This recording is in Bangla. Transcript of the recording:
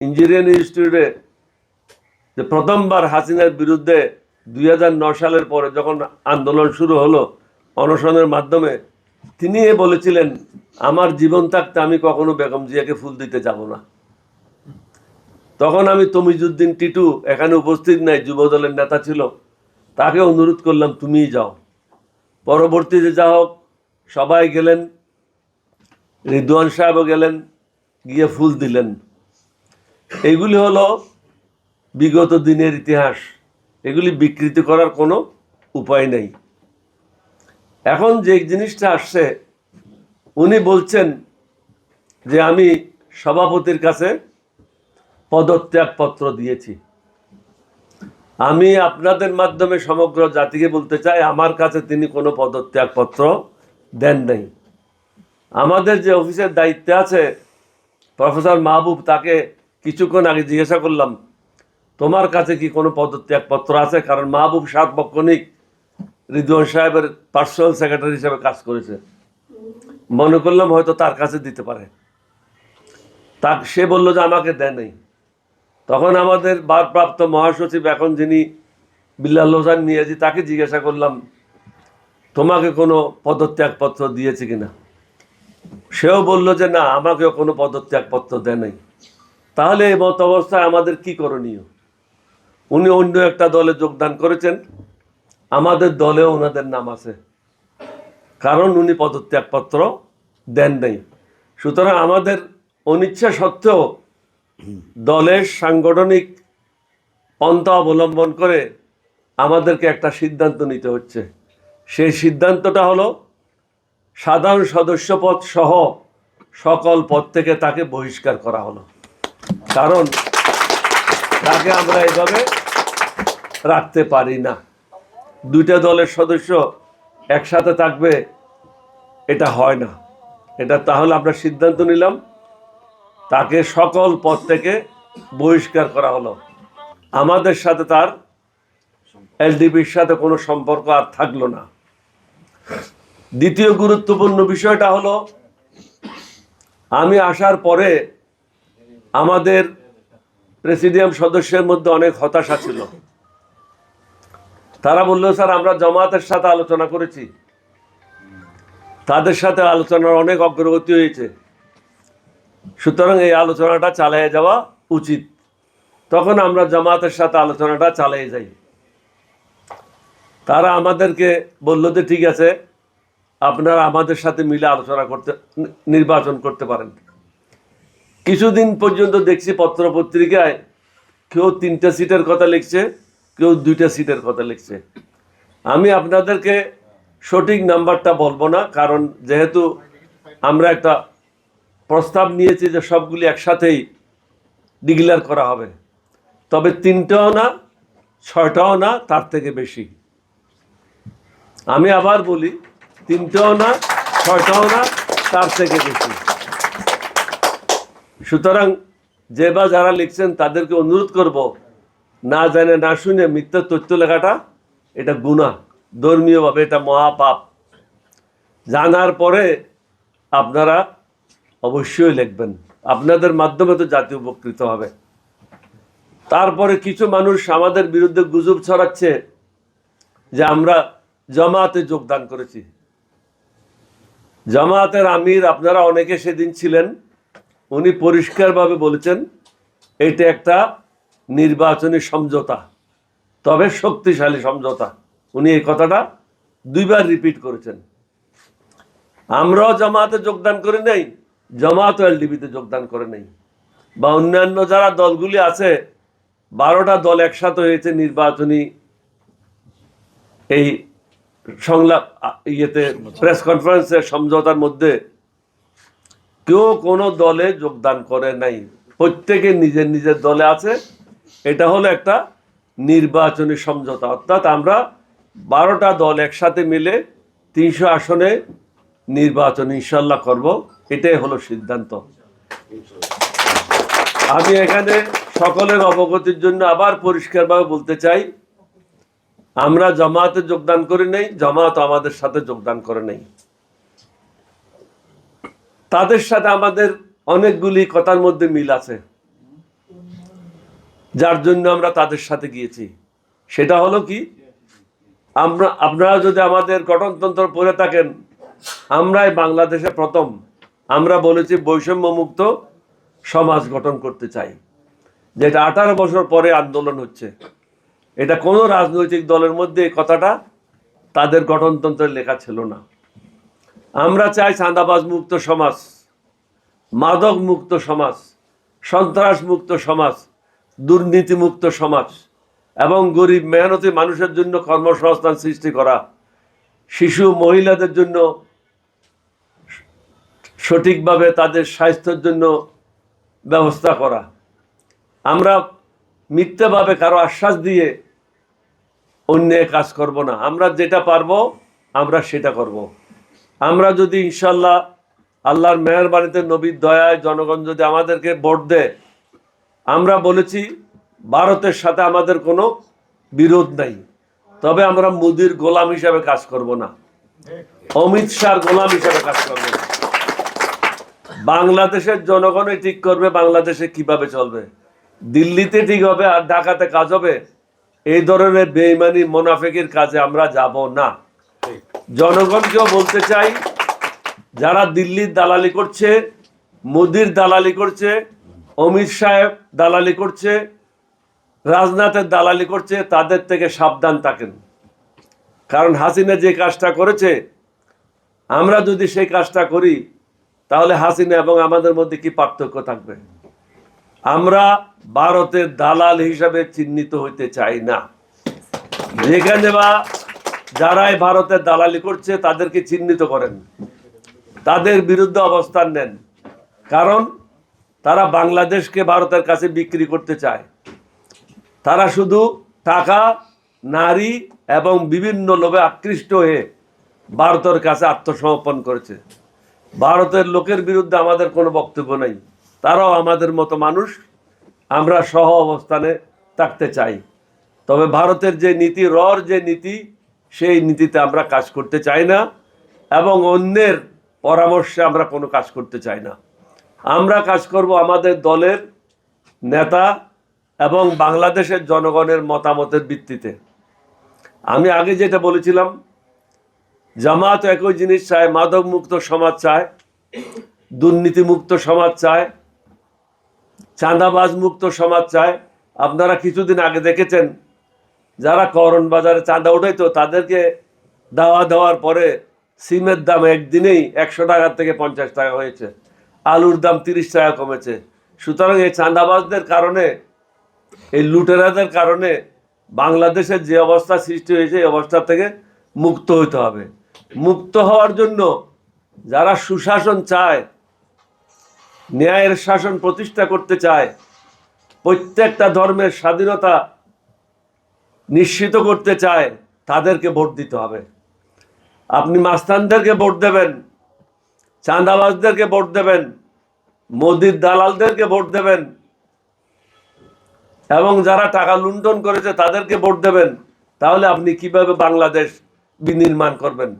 ইঞ্জিনিয়ারিং ইনস্টিটিউটে যে প্রথমবার হাসিনার বিরুদ্ধে দুই সালের পরে যখন আন্দোলন শুরু হলো অনশনের মাধ্যমে, তিনি এ বলেছিলেন, আমার জীবন থাকতে আমি কখনো বেগম জিয়াকে ফুল দিতে যাব না। তখন আমি তমিজুদ্দিন টিটু এখানে উপস্থিত নাই যুব দলের নেতা ছিল, তাকে অনুরোধ করলাম, তুমিই যাও। পরবর্তীতে যা হোক, সবাই গেলেন, রিদওয়ান সাহেবও গেলেন, গিয়ে ফুল দিলেন। এইগুলি হলো বিগত দিনের ইতিহাস। এগুলি বিকৃতি করার কোনো উপায় নেই। এখন যে জিনিসটা আসছে, উনি বলছেন যে আমি সভাপতির কাছে পদত্যাগপত্র দিয়েছি। আমি আপনাদের মাধ্যমে সমগ্র জাতিকে বলতে চাই, আমার কাছে তিনি কোনো পদত্যাগপত্র দেন নাই। আমাদের যে অফিসের দায়িত্বে আছে, প্রফেসর মাহবুব তাকে কিছুক্ষণ আগে জিজ্ঞাসা করলাম, তোমার কাছে কি কোনো পদত্যাগপত্র আছে? কারণ মাহবুব সার্বক্ষণিক রিদওয়ান সাহেবের পার্সোনাল সেক্রেটারি হিসেবে কাজ করেছে। মনে করলাম হয়তো তার কাছে দিতে পারে। তা সে বলল যে আমাকে দেয় নাই। তখন আমাদের ভারপ্রাপ্ত মহাসচিব এখন যিনি বিল্লাল হোসেন নিয়েছি তাকে জিজ্ঞাসা করলাম, তোমাকে কোনো পদত্যাগপত্র দিয়েছে কিনা? সেও বলল যে, না, আমাকেও কোনো পদত্যাগপত্র দেয় নাই। তাহলে এই মত অবস্থায় আমাদের কি করণীয়? উনি অন্য একটা দলে যোগদান করেছেন। আমাদের দলেও ওনাদের নাম আছে। কারণ উনি পদত্যাগপত্র দেন নাই। সুতরাং আমাদের অনিচ্ছা সত্ত্বেও দলের সাংগঠনিক পন্থা অবলম্বন করে আমাদেরকে একটা সিদ্ধান্ত নিতে হচ্ছে। সেই সিদ্ধান্তটা হলো সাধারণ সদস্য পদ সহ সকল পদ থেকে তাকে বহিষ্কার করা হলো। কারণ তাকে আমরা এভাবে রাখতে পারি না। দুইটা দলের সদস্য একসাথে থাকবে, এটা হয় না। এটা তাহলে আমরা সিদ্ধান্ত নিলাম, তাকে সকল পদ থেকে বহিষ্কার করা হলো। আমাদের সাথে তার এলডিপির সাথে কোনো সম্পর্ক আর থাকল না। দ্বিতীয় গুরুত্বপূর্ণ বিষয়টা হলো, আমি আসার পরে আমাদের প্রেসিডিয়াম সদস্যের মধ্যে অনেক হতাশা ছিল। তারা বলল, স্যার, আমরা জামাতের সাথে আলোচনা করেছি। তাদের সাথে আলোচনার অনেক অগ্রগতি হয়েছে। সুতরাং এই আলোচনাটা চালিয়ে যাওয়া উচিত। তখন আমরা জামাতের সাথে আলোচনাটা চালিয়ে যাই। তারা আমাদেরকে বলল যে, ঠিক আছে, আপনারা আমাদের সাথে মিলে আলোচনা করতে, নির্বাচন করতে পারেন। কিছুদিন পর্যন্ত দেখছি পত্র পত্রিকায় কেউ তিনটা সিটের কথা লিখছে, কেউ দুইটা সিটের কথা লিখছে। আমি আপনাদেরকে সঠিক নাম্বারটা বলব না, কারণ যেহেতু আমরা একটা প্রস্তাব নিয়েছি যে সবগুলি একসাথেই ডিক্লেয়ার করা হবে। তবে তিনটাও না, ছয়টাও না, তার থেকে বেশি। আমি আবার বলি, তিনটাও না, ছয়টাও না, তার থেকে বেশি। সুতরাং যে বা যারা লিখছেন তাদেরকে অনুরোধ করব, না জানে, না শুনে মিথ্যা তথ্য লেখাটা, এটা গুণা ধর্মীয়ভাবে এটা মহাপাপ। জানার পরে আপনারা অবশ্যই লিখবেন। আপনাদের মাধ্যমে তো জাতি উপকৃত হবে। তারপরে কিছু মানুষ আমাদের বিরুদ্ধে গুজব ছড়াচ্ছে যে আমরা জমাতে যোগদান করেছি। জামাতের আমির আপনারা অনেকে সেদিন ছিলেন। উনি পরিষ্কারভাবে বলেছেন এটা একটা নির্বাচনী সমঝোতা তবে শক্তিশালী সমঝোতা। উনি এই কথাটা দুইবার রিপিট করেছেন। আমরাও জামাতে যোগদান করে নেই জামাতও এলডিবিতে যোগদান করে নেই। বা অন্যান্য যারা দলগুলি আছে বারোটা দল একসাথে হয়েছে নির্বাচনী এই সংলাপ ইয়েতে প্রেস কনফারেন্সের সমঝোতার মধ্যে কেউ কোনো দলে যোগদান করে নাই। প্রত্যেকে নিজের নিজের দলে আছে। এটা হলো একটা নির্বাচনী সমঝোতা। অর্থাৎ আমরা বারোটা দল একসাথে মিলে তিনশো আসনে নির্বাচন ইনশাল্লাহ করব। এটাই হলো সিদ্ধান্ত। আমি এখানে সকলের অবগতির জন্য আবার পরিষ্কারভাবে বলতে চাই, আমরা জামাতে যোগদান করি নাই, জামাত আমাদের সাথে যোগদান করে নাই। তাদের সাথে আমাদের অনেকগুলি কথার মধ্যে মিল আছে। যার জন্য আমরা তাদের সাথে গিয়েছি। সেটা হলো কি? আমরা, আপনারা যদি আমাদের গঠনতন্ত্র পড়ে থাকেন, আমরাই বাংলাদেশে প্রথম, আমরা বলেছি বৈষম্য মুক্ত সমাজ গঠন করতে চাই। যেটা আঠারো বছর পরে আন্দোলন হচ্ছে। এটা কোনো রাজনৈতিক দলের মধ্যে এই কথাটা তাদের গঠনতন্ত্রের লেখা ছিল না। আমরা চাই চাঁদাবাজ মুক্ত সমাজ, মাদক মুক্ত সমাজ, সন্ত্রাস মুক্ত সমাজ, দুর্নীতি মুক্ত সমাজ এবং গরিব মেহনতি মানুষের জন্য কর্মসংস্থান সৃষ্টি করা, শিশু মহিলাদের জন্য সঠিকভাবে তাদের স্বাস্থ্যের জন্য ব্যবস্থা করা আমরা মিথ্যাভাবে কারও আশ্বাস দিয়ে অন্যায় কাজ করব না আমরা যেটা পারব, আমরা সেটা করব। আমরা যদি ইনশাল্লাহ আল্লাহর মেহরবানিতে নবীর দয়ায় জনগণ যদি আমাদেরকে ভোট দেয়, আমরা বলেছি ভারতের সাথে আমাদের কোনো বিরোধ নাই। তবে আমরা মোদির গোলাম হিসাবে কাজ করব না। অমিত শাহর গোলাম হিসাবে কাজ করব না। বাংলাদেশের জনগণই ঠিক করবে, বাংলাদেশে কীভাবে চলবে। দিল্লিতে ঠিক হবে আর ঢাকাতে কাজ হবে। এই ধরনের বেইমানি, মোনাফেকের কাজে আমরা যাব না। জনগণকেও বলতে চাই, যারা দিল্লির দালালি করছে, মোদির দালালি করছে, অমিত সাহেব দালালি করছে, রাজনাথের দালালি করছে, তাদের থেকে সাবধান থাকেন। কারণ হাসিনা যে কাজটা করেছে, আমরা যদি সেই কাজটা করি, তাহলে হাসিনা এবং আমাদের মধ্যে কি পার্থক্য থাকবে? আমরা ভারতের দালাল হিসাবে চিহ্নিত হইতে চাই না। যেখানে বা যারাই ভারতের দালালি করছে, তাদেরকে চিহ্নিত করেন। তাদের বিরুদ্ধে অবস্থান নেন। কারণ, তারা বাংলাদেশকে ভারতের কাছে বিক্রি করতে চায়। তারা শুধু টাকা, নারী এবং বিভিন্ন লোভে আকৃষ্ট হয়ে ভারতের কাছে আত্মসমর্পণ করেছে। ভারতের লোকের বিরুদ্ধে আমাদের কোনো বক্তব্য নেই। তারাও আমাদের মতো মানুষ। আমরা সহ অবস্থানে থাকতে চাই। তবে ভারতের যে নীতি, রর যে নীতি সেই নীতিতে আমরা কাজ করতে চাই না এবং অন্যের পরামর্শে আমরা কোনো কাজ করতে চাই না। আমরা কাজ করব আমাদের দলের নেতা এবং বাংলাদেশের জনগণের মতামতের ভিত্তিতে। আমি আগে যেটা বলেছিলাম জামাত একই জিনিস চায় মাদক মুক্ত সমাজ চায়, দুর্নীতিমুক্ত সমাজ চায় চাঁদাবাজ মুক্ত সমাজ চায়। আপনারা কিছুদিন আগে দেখেছেন যারা বাজারে চাঁদা উঠাইতো, তাদেরকে দেওয়া দেওয়ার পরে সিমের দাম একদিনেই একশো টাকার থেকে পঞ্চাশ টাকা হয়েছে। আলুর দাম তিরিশ টাকা কমেছে। সুতরাং এই চাঁদাবাজদের কারণে, এই লুটেরাদের কারণে বাংলাদেশের যে অবস্থা সৃষ্টি হয়েছে, এই অবস্থা থেকে মুক্ত হতে হবে। মুক্ত হওয়ার জন্য যারা সুশাসন চায়, ন্যায়ের শাসন প্রতিষ্ঠা করতে চায়, প্রত্যেকটা ধর্মের স্বাধীনতা নিশ্চিত করতে চায়, তাদেরকে ভোট দিতে হবে। আপনি মাস্তানদেরকে ভোট দেবেন, চাঁদাবাজদেরকে ভোট দেবেন, মোদির দালালদেরকে ভোট দেবেন, এবং যারা টাকা লুণ্ঠন করেছে তাদেরকে ভোট দেবেন, তাহলে আপনি কীভাবে বাংলাদেশ বিনির্মাণ করবেন?